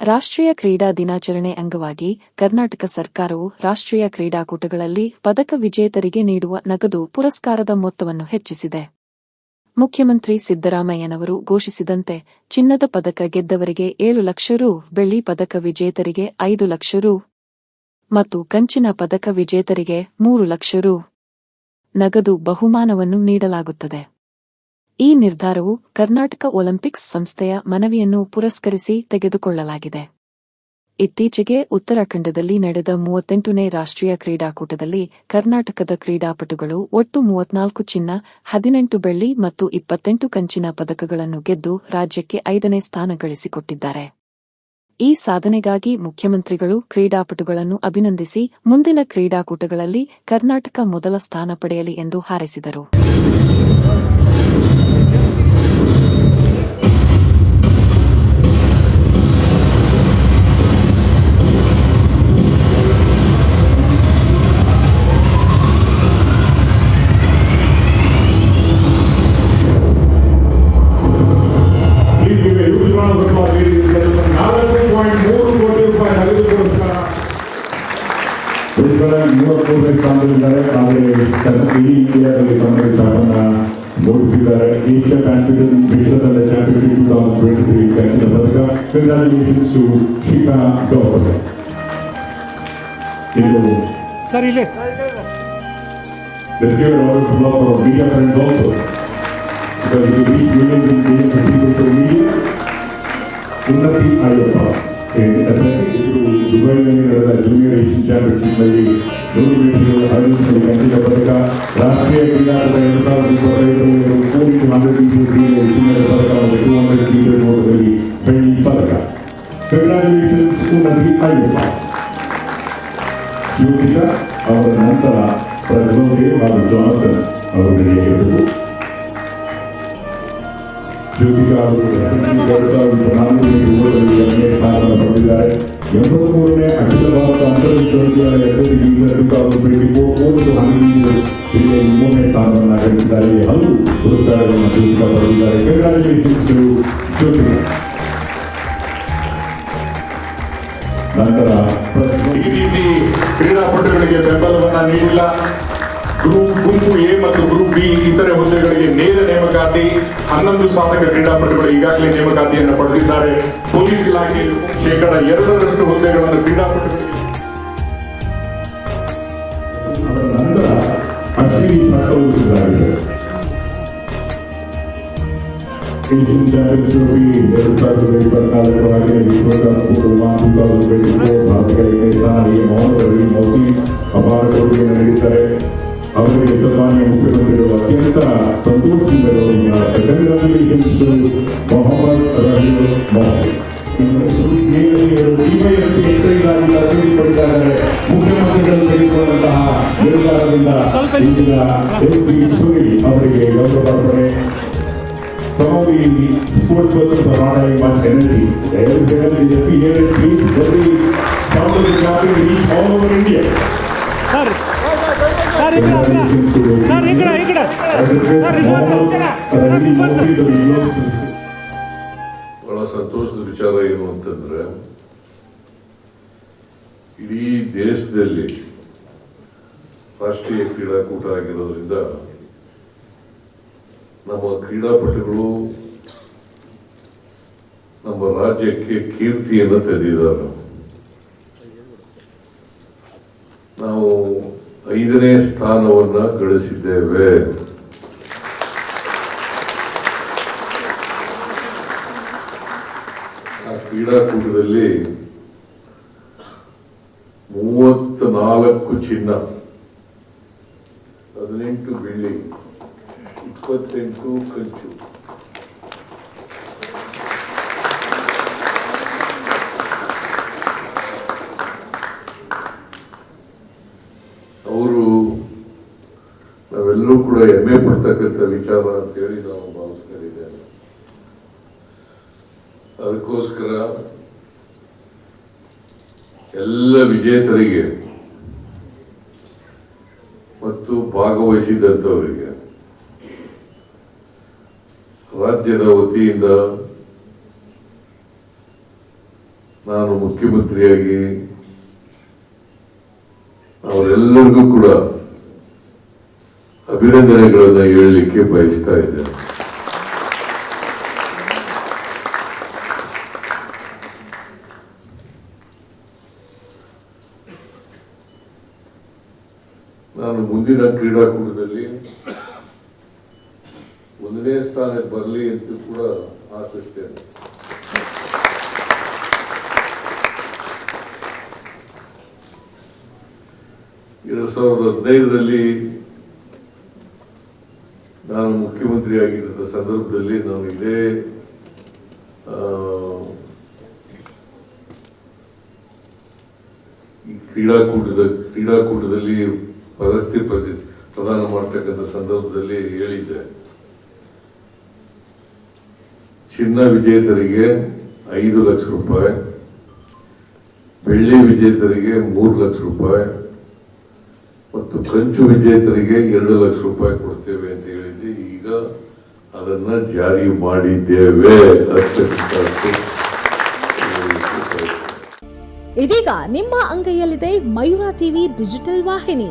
ರಾಷ್ಟ್ರೀಯ ಕ್ರೀಡಾ ದಿನಾಚರಣೆ ಅಂಗವಾಗಿ ಕರ್ನಾಟಕ ಸರ್ಕಾರವು ರಾಷ್ಟ್ರೀಯ ಕ್ರೀಡಾಕೂಟಗಳಲ್ಲಿ ಪದಕ ವಿಜೇತರಿಗೆ ನೀಡುವ ನಗದು ಪುರಸ್ಕಾರದ ಮೊತ್ತವನ್ನು ಹೆಚ್ಚಿಸಿದೆ. ಮುಖ್ಯಮಂತ್ರಿ ಸಿದ್ದರಾಮಯ್ಯನವರು ಘೋಷಿಸಿದಂತೆ, ಚಿನ್ನದ ಪದಕ ಗೆದ್ದವರಿಗೆ ಏಳು ಲಕ್ಷ ರೂ, ಬೆಳ್ಳಿ ಪದಕ ವಿಜೇತರಿಗೆ ಐದು ಲಕ್ಷ ರು ಮತ್ತು ಕಂಚಿನ ಪದಕ ವಿಜೇತರಿಗೆ ಮೂರು ಲಕ್ಷ ರೂ ನಗದು ಬಹುಮಾನವನ್ನು ನೀಡಲಾಗುತ್ತದೆ. ಈ ನಿರ್ಧಾರವು ಕರ್ನಾಟಕ ಒಲಿಂಪಿಕ್ಸ್ ಸಂಸ್ಥೆಯ ಮನವಿಯನ್ನು ಪುರಸ್ಕರಿಸಿ ತೆಗೆದುಕೊಳ್ಳಲಾಗಿದೆ. ಇತ್ತೀಚೆಗೆ ಉತ್ತರಾಖಂಡದಲ್ಲಿ ನಡೆದ ಮೂವತ್ತೆಂಟನೇ ರಾಷ್ಟ್ರೀಯ ಕ್ರೀಡಾಕೂಟದಲ್ಲಿ ಕರ್ನಾಟಕದ ಕ್ರೀಡಾಪಟುಗಳು ಒಟ್ಟು ಮೂವತ್ನಾಲ್ಕು ಚಿನ್ನ, ಹದಿನೆಂಟು ಬೆಳ್ಳಿ ಮತ್ತು ಇಪ್ಪತ್ತೆಂಟು ಕಂಚಿನ ಪದಕಗಳನ್ನು ಗೆದ್ದು ರಾಜ್ಯಕ್ಕೆ ಐದನೇ ಸ್ಥಾನ ಗಳಿಸಿಕೊಟ್ಟಿದ್ದಾರೆ. ಈ ಸಾಧನೆಗಾಗಿ ಮುಖ್ಯಮಂತ್ರಿಗಳು ಕ್ರೀಡಾಪಟುಗಳನ್ನು ಅಭಿನಂದಿಸಿ ಮುಂದಿನ ಕ್ರೀಡಾಕೂಟಗಳಲ್ಲಿ ಕರ್ನಾಟಕ ಮೊದಲ ಸ್ಥಾನ ಪಡೆಯಲಿ ಎಂದು ಹಾರೈಸಿದರು. ಆದರೆ ಕರ್ನಾಟಕ ಇಡೀ ಇಂಡಿಯಾದಲ್ಲಿ ಕನ್ನಡ ಸ್ಥಾನವನ್ನ ಮೂಡಿಸಿದ್ದಾರೆ Asia champion ವಿಶ್ವದಲ್ಲ championship two thousand twenty three ಕಂಚಿನ ಪದಕ ಕಂಗ್ರಾಚುಲೇಷನ್ಸ್ ಟು ಶಿಖಾ ಗೌರ್ ಇದು ಸರ್ ಇಲ್ಲಿ. Let's give a round of applause for media friends also. Because we reach millions and millions of people through media. ಉನ್ನತಿ ಆಯೋಗ ದುಬೈನಲ್ಲಿ ನಡೆದ ಜೂನಿಯರ್ ಏಷ್ಯನ್ ಚಾಂಪಿಯನ್ಶಿಪ್ನಲ್ಲಿ ಹರಿದಲ್ಲಿ ಕಂಚಿನ ಪದಕ. ರಾಷ್ಟ್ರೀಯ ಕ್ರೀಡಾಕೂಟ ಎರಡು ಸಾವಿರದ ಇಪ್ಪತ್ತೈದರಲ್ಲಿ ಕೋವಿಡ್ ಹಂಡ್ರೆಡ್ ಮೀಟರ್ ಬೆಳ್ಳಿ ಪದಕ. ಅವರ ನಂತರ ಅವರಿಗೆ ಇರುವುದು ಯೋಗಿತಾ ಅವರು ಎರಡು ಸಾವಿರದ ನಾಲ್ಕನೇ ಓಟದಲ್ಲಿ ಎರಡನೇ ಸ್ಥಾನವನ್ನು ಪಡೆದಿದ್ದಾರೆ. ಎಂಬತ್ಮೂರನೇ ಅಖಿಲ ಭಾರತ ಫೋರ್ ಹನ್ನೊಂದು ಇಲ್ಲಿ ಮೂರನೇ ಸ್ಥಾನವನ್ನು ಗಳಿಸಿದ್ದಾರೆ ಹಲವು ಪುರಸ್ಕಾರಗಳನ್ನು ಸೂಚಿತ ಪಡೆದಿದ್ದಾರೆ ಕಂಗ್ರಾಚುಲೇಷನ್ಸ್ ನಂತರ ಈ ರೀತಿ ಕ್ರೀಡಾಪಟುಗಳಿಗೆ ಬೆಂಬಲವನ್ನು ನೀಡಿಲ್ಲ. ಗ್ರೂಪ್ ಗುಂಪು ಎ ಮತ್ತು ಗ್ರೂಪ್ ಬಿ ಇತರೆ ಹುದ್ದೆಗಳಿಗೆ ನೇರ ನೇಮಕಾತಿ. ಹನ್ನೊಂದು ಸಾವಿರ ಕ್ರೀಡಾಪಟುಗಳು ಈಗಾಗಲೇ ನೇಮಕಾತಿಯನ್ನು ಪಡೆದಿದ್ದಾರೆ. ಪೊಲೀಸ್ ಇಲಾಖೆ ಶೇಕಡ ಎರಡರಷ್ಟು ಹುದ್ದೆಗಳನ್ನು ಕ್ರೀಡಾಪಟುಗಳಿಗೆ ಅಶ್ವಿನಿ ಪ್ರಕಟಿಸಿದ್ದಾರೆ ಏಷ್ಯನ್ ಚಾಂಪಿಯನ್ಶಿಪ್ ಎರಡು ಸಾವಿರದ ಇಪ್ಪತ್ನಾಲ್ಕರಾಗಿ ವಿಶ್ವಕಪ್ ಟೂ ತೌಸಂಡ್ ಟ್ವೆಂಟಿ ಫೋರ್ ಭಾರತಕ್ಕೆ ಸ್ಥಾನಿಗೆ ಮೊಹಮ್ಮದ್ ಅಲಿ ಮೌಸಿ ಅಪಾರ ಕೊಡುಗೆ ನೀಡಿದ್ದಾರೆ ಅವರಿಗೆ ಸನ್ಮಾನ್ಯ ಮುಖ್ಯಮಂತ್ರಿಗಳು ಅತ್ಯಂತ ಸಂತೋಷದಿಂದ ಕಂಗ್ರಾಚುಲೇಷನ್ಸ್ ಮೊಹಮ್ಮದ್ ರಹೀಮ್ ಮೌಸಿ ಮುಖ್ಯಮಂತ್ರಿಗಳು ತೆಗೆದುಕೊಂಡಂತಹ ಸಲ್ಪ ಹಿಂದಿ ಇತಿಹಾಸ ಅವರಿಗೆ ಗೌರವಪರನೆ ಸ್ವಾಮಿ ಸ್ಫೂರ್ತಿದಾಯಕ ಸಂತೋಷದ ವಿಚಾರ ಏನು ಅಂತಂದ್ರೆ ಇಲ್ಲಿ ದೇಶದಲ್ಲಿ ರಾಷ್ಟ್ರೀಯ ಕ್ರೀಡಾಕೂಟ ಆಗಿರೋದ್ರಿಂದ ನಮ್ಮ ಕ್ರೀಡಾಪಟುಗಳು ನಮ್ಮ ರಾಜ್ಯಕ್ಕೆ ಕೀರ್ತಿಯನ್ನು ತೆರೆದಿದ್ದಾರೆ. ನಾವು ಐದನೇ ಸ್ಥಾನವನ್ನ ಗಳಿಸಿದ್ದೇವೆ. ಆ ಕ್ರೀಡಾಕೂಟದಲ್ಲಿ ಮೂವತ್ತ ನಾಲ್ಕು ಚಿನ್ನ ಹದಿನೆಂಟು ಬೆಳ್ಳಿ ಇಪ್ಪತ್ತೆಂಟು ಕಂಚು. ಅವರು ನಾವೆಲ್ಲರೂ ಕೂಡ ಹೆಮ್ಮೆ ಪಡ್ತಕ್ಕಂಥ ವಿಚಾರ ಅಂತೇಳಿ ನಾವು ಭಾವಿಸ್ಕೊಂಡಿದ್ದೇವೆ ಅದಕ್ಕೋಸ್ಕರ ಎಲ್ಲ ವಿಜೇತರಿಗೆ ಮತ್ತು ಭಾಗವಹಿಸಿದಂಥವರಿಗೆ ರಾಜ್ಯದ ವತಿಯಿಂದ ನಾನು ಮುಖ್ಯಮಂತ್ರಿಯಾಗಿ ಅವರೆಲ್ಲರಿಗೂ ಕೂಡ ಅಭಿನಂದನೆಗಳನ್ನು ಹೇಳಲಿಕ್ಕೆ ಬಯಸ್ತಾ ಇದ್ದೇನೆ. ನಾನು ಮುಂದಿನ ಕ್ರೀಡಾಕೂಟದಲ್ಲಿ ಒಂದನೇ ಸ್ಥಾನಕ್ಕೆ ಬರಲಿ ಅಂತ ಕೂಡ ಆಶಿಸ್ತೇನೆ. ಎರಡ್ ಸಾವಿರದ ಹದಿನೈದರಲ್ಲಿ ನಾನು ಮುಖ್ಯಮಂತ್ರಿ ಆಗಿದ್ದ ಸಂದರ್ಭದಲ್ಲಿ ನಾನು ಇದೇ ಈ ಕ್ರೀಡಾಕೂಟದ, ಕ್ರೀಡಾಕೂಟದಲ್ಲಿ ಪ್ರಶಸ್ತಿ ಪ್ರದಾನ ಮಾಡ್ತಕ್ಕಂಥ ಸಂದರ್ಭದಲ್ಲಿ ಹೇಳಿದ್ದೆ. ಚಿನ್ನ ವಿಜೇತರಿಗೆ ಐದು ಲಕ್ಷ ರೂಪಾಯಿ, ಬೆಳ್ಳಿ ವಿಜೇತರಿಗೆ ಮೂರು ಲಕ್ಷ ರೂಪಾಯಿ ಮತ್ತು ಕಂಚು ವಿಜೇತರಿಗೆ ಎರಡು ಲಕ್ಷ ರೂಪಾಯಿ ಕೊಡ್ತೇವೆ ಅಂತ ಹೇಳಿದ್ದೆ. ಈಗ ಅದನ್ನ ಜಾರಿ ಮಾಡಿದ್ದೇವೆ ಇದೀಗ ನಿಮ್ಮ ಅಂಗೈಯಲ್ಲಿದೆ ಮಯೂರ ಟಿವಿ ಡಿಜಿಟಲ್ ವಾಹಿನಿ.